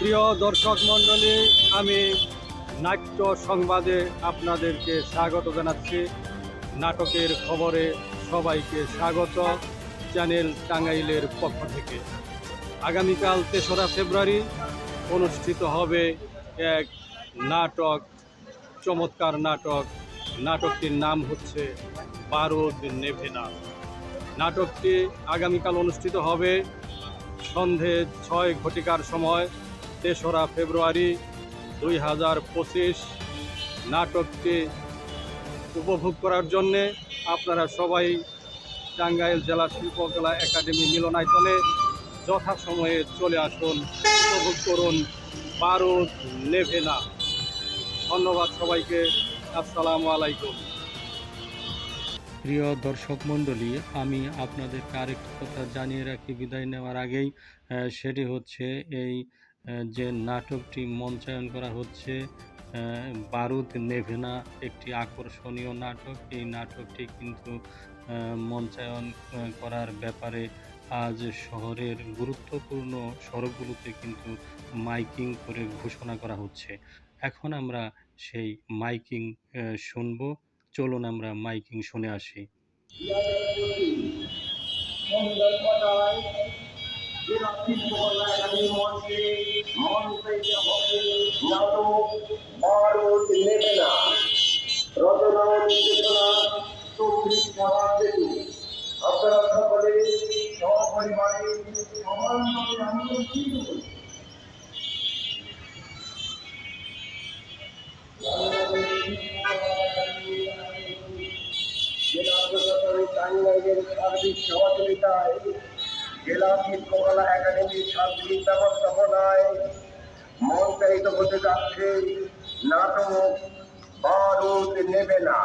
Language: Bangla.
প্রিয় দর্শক মণ্ডলী, আমি নাট্য সংবাদে আপনাদেরকে স্বাগত জানাচ্ছি। নাটকের খবরে সবাইকে স্বাগত চ্যানেল টাঙ্গাইলের পক্ষ থেকে। আগামীকাল তেসরা ফেব্রুয়ারি অনুষ্ঠিত হবে এক নাটক, চমৎকার নাটক। নাটকটির নাম হচ্ছে বারুদ নেভেনা নাটকটি আগামীকাল অনুষ্ঠিত হবে সন্ধে ছয় ঘটিকার সময়। তেসরা ফেব্রুয়ারি দুই হাজার পঁচিশ নাটকটি উপভোগ করার জন্যে আপনারা সবাই টাঙ্গাইল জেলা শিল্পকলা একাডেমি মিলনায়তনে যথাসময়ে চলে আসুন। উপভোগ করুন বারুদ নেভেনা ধন্যবাদ সবাইকে। আসসালামু আলাইকুম। প্রিয় দর্শক মণ্ডলী, আমি আপনাদেরকে আরেকটি কথা জানিয়ে রাখি। বিদায় নেওয়ার আগেই সেটি হচ্ছে এই যে নাটকটি মঞ্চায়ন করা হচ্ছে বারুদ নেভেনা একটি আকর্ষণীয় নাটক। এই নাটকটি কিন্তু মঞ্চায়ন করার ব্যাপারে আজ শহরের গুরুত্বপূর্ণ সড়কগুলোতে কিন্তু মাইকিং করে ঘোষণা করা হচ্ছে। এখন আমরা সেই মাইকিং শুনব। চলুন আমরা মাইকিং শুনে আসি। আপনারা সকলে সপরিবারে সমানভাবে আমন্ত্রিত হই। জেলা প্রশাসন টাঙ্গাইলের সার্বিক সহযোগিতায় জেলা শিল্পকলা একাডেমির সার্বিক ব্যবস্থাপনায় মঞ্চায়িত হতে যাচ্ছে নাটক বারুদ নেবে না।